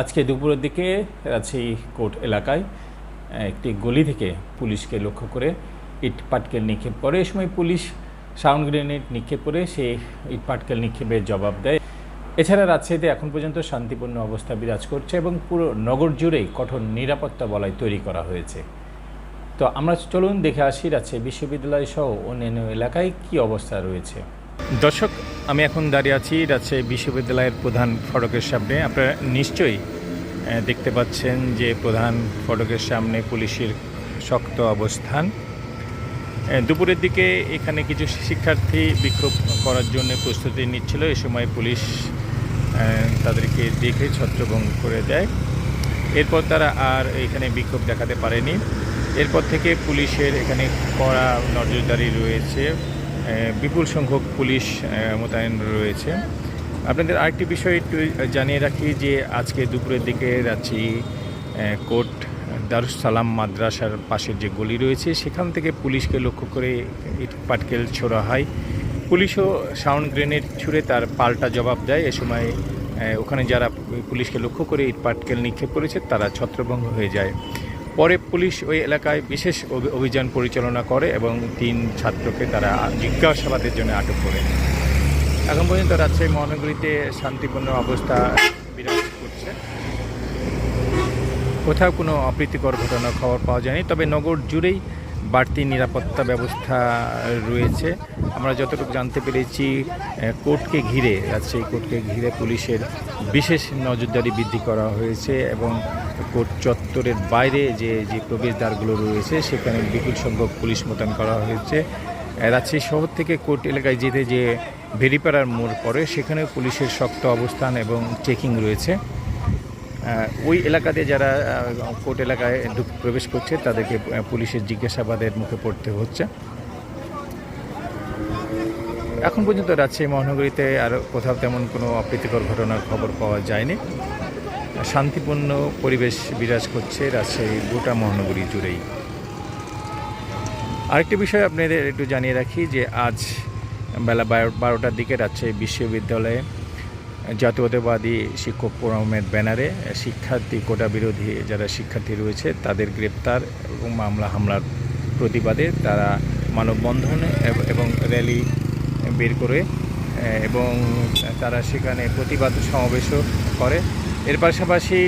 আজকে দুপুরের দিকে রাজশাহী কোর্ট এলাকায় একটি গলি থেকে পুলিশকে লক্ষ্য করে ইট পাটকেল নিক্ষেপ করে। এ সময় পুলিশ সাউন্ড গ্রেনেড নিক্ষেপ করে সে ইট পাটকেল নিক্ষেপের জবাব দেয়। এছাড়া রাজশাহীতে এখন পর্যন্ত শান্তিপূর্ণ অবস্থা বিরাজ করছে এবং পুরো নগর জুড়েই কঠোর নিরাপত্তা বলয় তৈরি করা হয়েছে। তো আমরা চলুন দেখে আসি রাজশাহী বিশ্ববিদ্যালয় সহ অন্যান্য এলাকায় কি অবস্থা রয়েছে। দর্শক, আমি এখন দাঁড়িয়ে আছি রাজশাহী বিশ্ববিদ্যালয়ের প্রধান ফটকের সামনে। আপনারা নিশ্চয়ই দেখতে পাচ্ছেন যে প্রধান ফটকের সামনে পুলিশের শক্ত অবস্থান। দুপুরের দিকে এখানে কিছু শিক্ষার্থী বিক্ষোভ করার জন্য প্রস্তুতি নিচ্ছিল। এ সময় পুলিশ তাদেরকে দেখে ছত্রভঙ্গ করে দেয়। এরপর তারা আর এখানে বিক্ষোভ দেখাতে পারেনি। এরপর থেকে পুলিশের এখানে কড়া নজরদারি রয়েছে বিপুল সংখ্যক পুলিশ মোতায়েন রয়েছে। আপনাদের আরেকটি বিষয় একটু জানিয়ে রাখি যে আজকে দুপুরের দিকে রাঁচি কোর্ট দারুস সালাম মাদ্রাসার পাশের যে গলি রয়েছে, সেখান থেকে পুলিশকে লক্ষ্য করে ইট পাটকেল ছোড়া হয়। পুলিশও সাউন্ড গ্রেনেড ছুড়ে তার পাল্টা জবাব দেয়। এ সময় ওখানে যারা পুলিশকে লক্ষ্য করে ইট পাটকেল নিক্ষেপ করেছে, তারা ছত্রভঙ্গ হয়ে যায়। পরে পুলিশ ওই এলাকায় বিশেষ অভি- অভিযান পরিচালনা করে এবং তিন ছাত্রকে তারা জিজ্ঞাসাবাদের জন্য আটক করে। এখন পর্যন্ত রাজশাহী মহানগরীতে শান্তিপূর্ণ অবস্থা বিরাজ করছে। কোথাও কোনো অপ্রীতিকর ঘটনার খবর পাওয়া যায়নি, তবে নগর জুড়েই বাড়তি নিরাপত্তা ব্যবস্থা রয়েছে। আমরা যতটুকু জানতে পেরেছি কোর্টকে ঘিরে, রাজশাহী কোর্টকে ঘিরে পুলিশের বিশেষ নজরদারি বৃদ্ধি করা হয়েছে এবং কোর্ট চত্বরের বাইরে যে যে প্রবেশদ্বারগুলো রয়েছে, সেখানে বিপুল সংখ্যক পুলিশ মোতায়েন করা হয়েছে। রাজশাহী শহর থেকে কোর্ট এলাকায় যেতে যে ভেরিপাড়ার মোড় পড়ে, সেখানেও পুলিশের শক্ত অবস্থান এবং চেকিং রয়েছে। ওই এলাকাতে যারা কোর্ট এলাকায় প্রবেশ করছে, তাদেরকে পুলিশের জিজ্ঞাসাবাদের মুখে পড়তে হচ্ছে। এখন পর্যন্ত রাজশাহী মহানগরীতে আর কোথাও তেমন কোনো অপ্রীতিকর ঘটনার খবর পাওয়া যায়নি। শান্তিপূর্ণ পরিবেশ বিরাজ করছে রাজশাহী গোটা মহানগরী জুড়েই। আরেকটি বিষয় আপনাদের একটু জানিয়ে রাখি যে আজ বেলা বারো- বারোটার দিকে রাজশাহী বিশ্ববিদ্যালয়ে জাতীয়তাবাদী শিক্ষক ফোরামের ব্যানারে শিক্ষার্থী কোটা বিরোধী যারা শিক্ষার্থী রয়েছে, তাদের গ্রেপ্তার এবং মামলা হামলার প্রতিবাদে তারা মানববন্ধন এবং র্যালি বের করে এবং তারা সেখানে প্রতিবাদ সমাবেশও করে। এর পাশাপাশি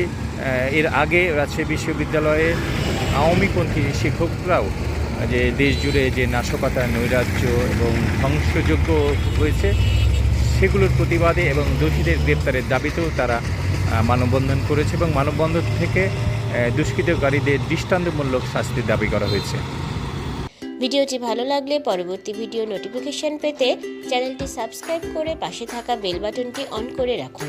এর আগে রাজশাহী বিশ্ববিদ্যালয়ে আওয়ামীপন্থী শিক্ষকরাও যে দেশ জুড়ে যে নাশকতা, নৈরাজ্য এবং ধ্বংসযোগ্য হয়েছে সেগুলোর প্রতিবাদে এবং দোষীদের গ্রেপ্তারের দাবিতেও তারা মানববন্ধন করেছে এবং মানববন্ধন থেকে দুষ্কৃতকারীদের দৃষ্টান্তমূলক শাস্তির দাবি করা হয়েছে। ভিডিওটি ভালো লাগলে পরবর্তী ভিডিও নোটিফিকেশন পেতে চ্যানেলটি সাবস্ক্রাইব করে পাশে থাকা বেল বাটনটি অন করে রাখুন।